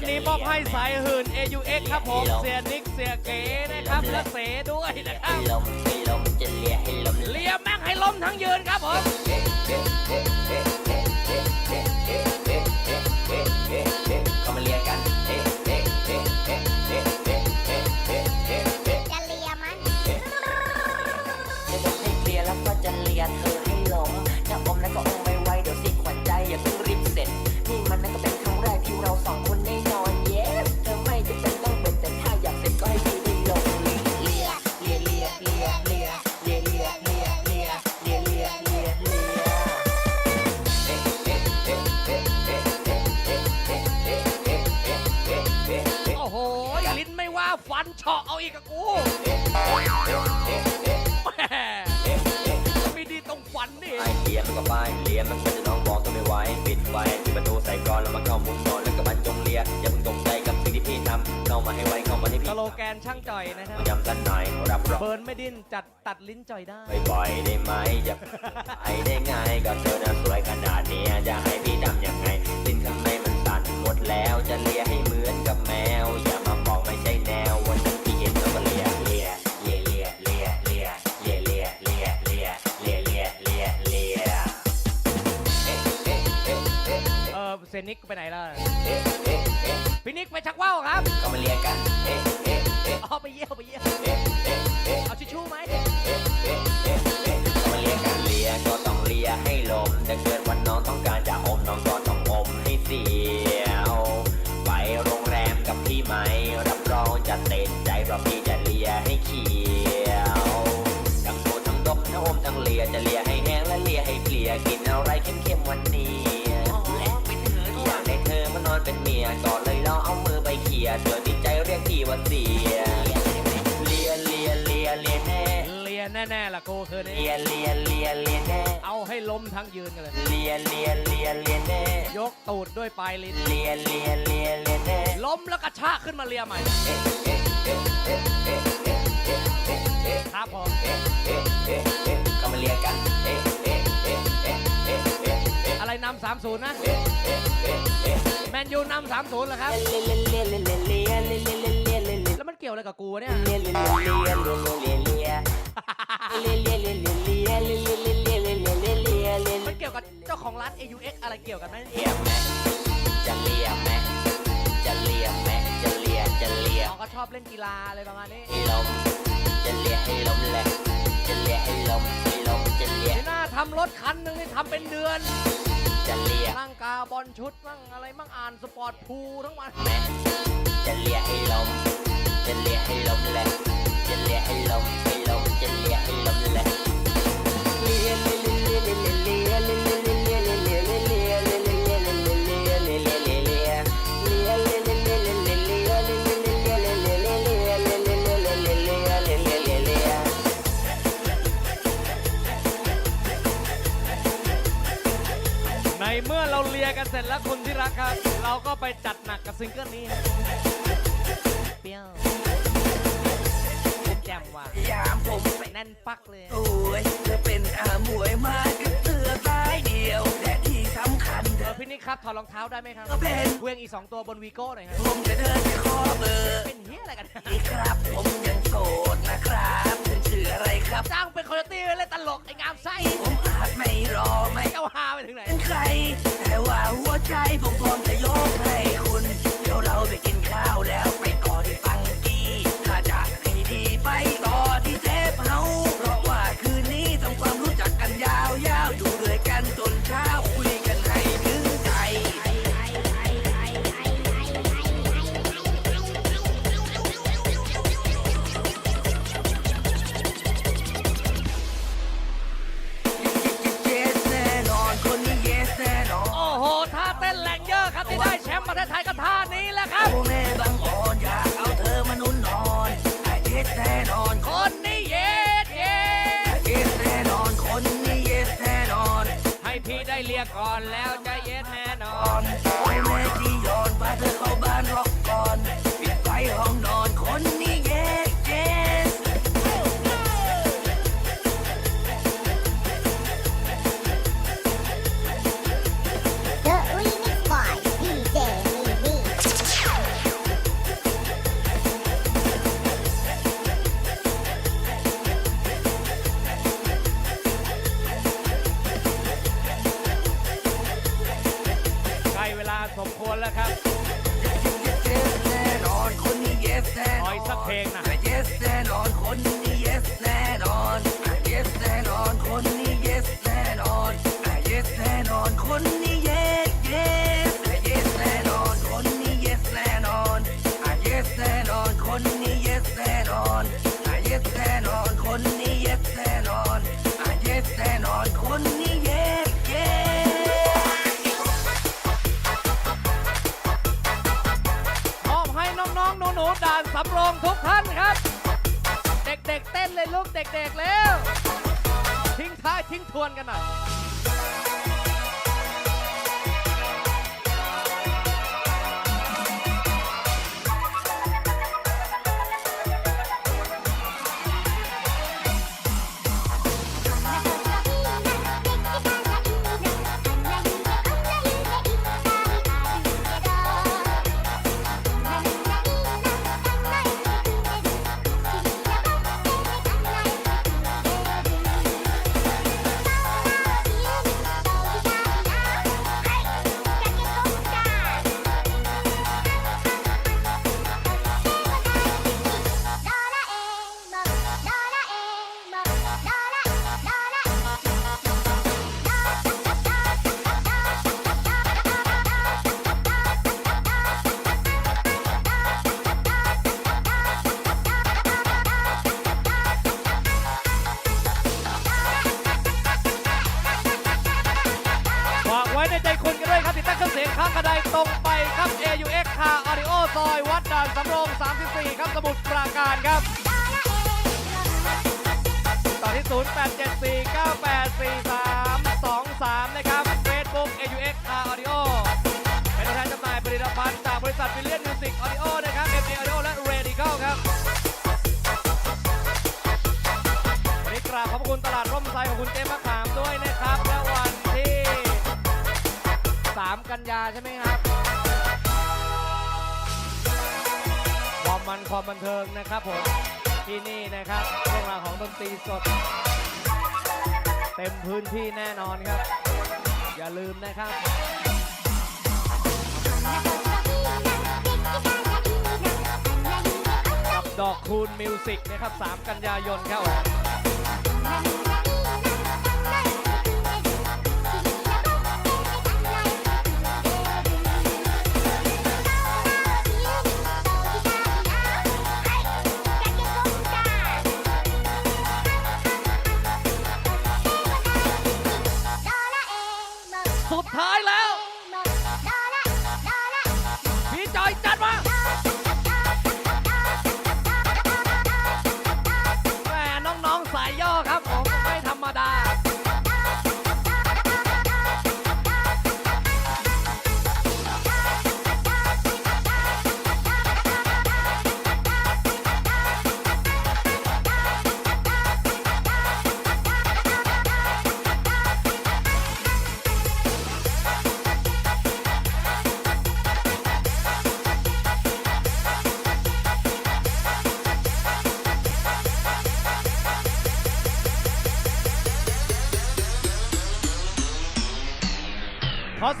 นนี้มอบให้สายหื่น AUX ครับผม เสียนิก เสียเก๋นะครับ และเสด้วยนะครับ เลียแม่งให้ล้มทั้งยืนครับผม ไอเดียมันก็ป้ายเลียมันควรจะน้องบอกตัวไม่ไว้ปิดไฟปิดประตูใส่ก่อนแล้วมาเข้ามุมนอนแล้วก็บันจงเลียอย่าเพิ่งตกใจกับสิ่งที่พี่ทำเข้ามาให้ไวเข้ามาที่พี่สโลแกนช่างจ่อยนะครับย้ำกันหน่อยรับรองเบิร์นไม่ดิ้นจัดตัดลิ้นจ่อยได้บ่อยได้ไหมอย่าไอได้ง่ายก็เธอน่ะสวยขนาดนี้จะให้พี่ทำยังไงสิ้นทำไมมันตันหมดแล้วจะเลียให้เหมือนกับแมวอย่า นนิกไปไหนแล้วพี่นิกไปชักว่าวครับก็มาเรียกกันอ๋อไปเยี่ยวไปเยี่ยวเอาชิชชู่ไหมก็มาเรียกกันเลียก็ต้องเลียให้ลมแต่เกิดวันน้องต้องการจะอมน้องก็ต้องอมให้เสียวไปโรงแรมกับพี่ไหมรับรองจะเต็มใจเพราะพี่จะเลียให้เขียวทั้งโตทั้งดกทั้งอมทั้งเลียจะเลียให้แห้งและเลียให้เปลี่ยกินอะไรเค็มๆวันนี้ อนเป็นเมียก่อนเลยลองเอามือไปเขี่ยส่อนที่ใจเรียกที่ว่าเสียเรียนเรียนเรียนเรียนแน่เรียนแน่ๆล่ะกูคืนนี้เรียนเรียนเรียนเรียนแน่เอาให้ล้มทั้งยืนกันเลยเรียนเรียนเรียนเรียนแน่ยกตูดด้วยปลายลิ้นเรียนเรียนเรียนเรียนแน่ล้มแล้วกระชากขึ้นมาเรียใหม่ครับผมก็มาเรียกันอะไรนำสามศูนย์นะ นยูนำสามศูนย์เหรอครับ แล้วมันเกี่ยวอะไรกับกูเนี่ย มันเกี่ยวกับเจ้าของร้าน AUX อะไรเกี่ยวกันไหมจะเลียไหมจะเลียไหมจะเลียจะเลียเขาชอบเล่นกีฬาอะไรประมาณนี้ลมจะเลียให้ลมแหละจะเลียให้ลมให้ลมจะเลียหน้าทำรถคันหนึ่งนี่ทำเป็นเดือน จะเลียร่างกาบอลชุดมั่งอะไรมั่งอ่านสปอร์ตพูทั้งวันจะเลียให้ลมจะเลียให้ลมแหละจะเลียให้ลมให้ลมจะเลียให้ลมแหละ มื่อเราเลียกันเสร็จแล้วคุณที่รักครับ เราก็ไปจัดหนักกับซิงเกิลนี้ฮะเปรี้ยวแจ่มว่ะยามผมแน่นปักเลย โอ้ยเธอเป็นอามวยมากกับเธอตายเดียวและที่สำคัญเธเอออพี่นิกครับถอดรองเท้าได้ไหมครับก็เป็นเวียงอีกสองตัวบนวีโก้หน่อยครับผมจะเดินไปขอเบอร์เป็นเฮียอะไรกันอีกครับ ผมยังโสดนะครับคุณชื่ออะไรครับ จ้างเป็นโคโยตี้เล่นตลกไอ้งามไส้ผมอาจไม่รอไม่เจ้าฮาไปถึงไหน เป็นใครแต่ว่า หัวใจผมพร้อมจะยกให้ ควรแล้วครับ yes แน่นอนคนนี้ yes แน่ขนออน อีกสักเพลงนะ yes แน่นอนคนนี้ yes แน่นอน yes แน่นอนคนนี้ yes แน่นอน yes แน่นอนคนนี้ yes yes yes แน่นอนคนนี้ yes แน่นอน yes แน่นอนคนนีู้ด่านสำโรงทุกท่านครับ เด็กๆเต้นเลยลูกเด็กๆแล้ว ทิ้งท้ายทิ้งทวนกันหน่อย กันยาใช่ไหมครับ ความมันความบันเทิงนะครับผม ที่นี่นะครับเรื่องราวของดนตรีสด เต็มพื้นที่แน่นอนครับ อย่าลืมนะครับกับดอกคูณมิวสิกนะครับ 3 กันยายนครับ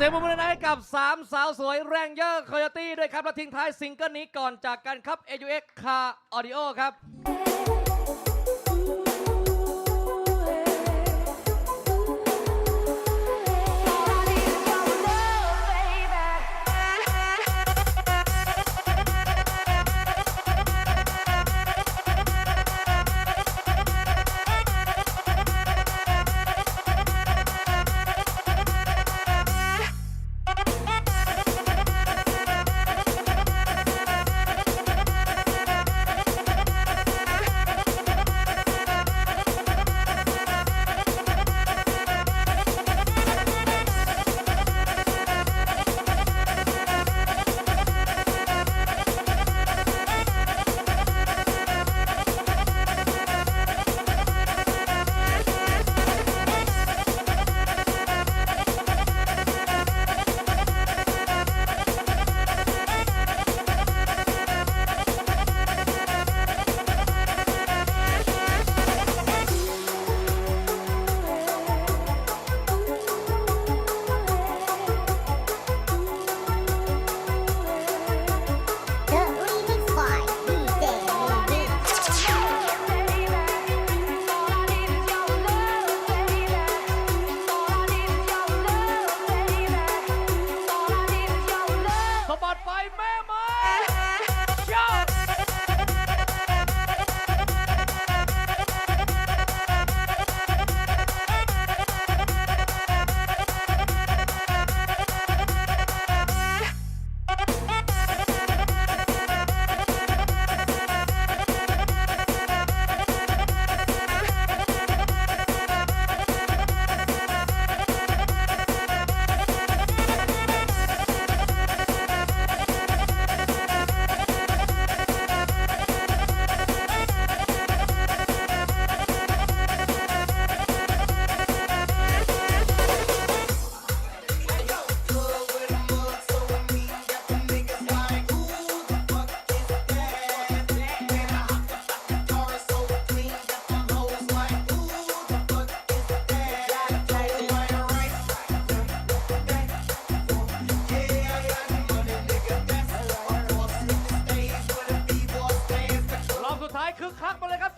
เสียงปรบมือหนอยให้กับ 3 สาวสวยแรงเยอะคอยตี้ด้วยครับ และทิ้งท้ายซิงเกิลนี้ก่อนจากกันครับ AUX Car Audio ครับ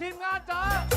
ทีมงานจ๋า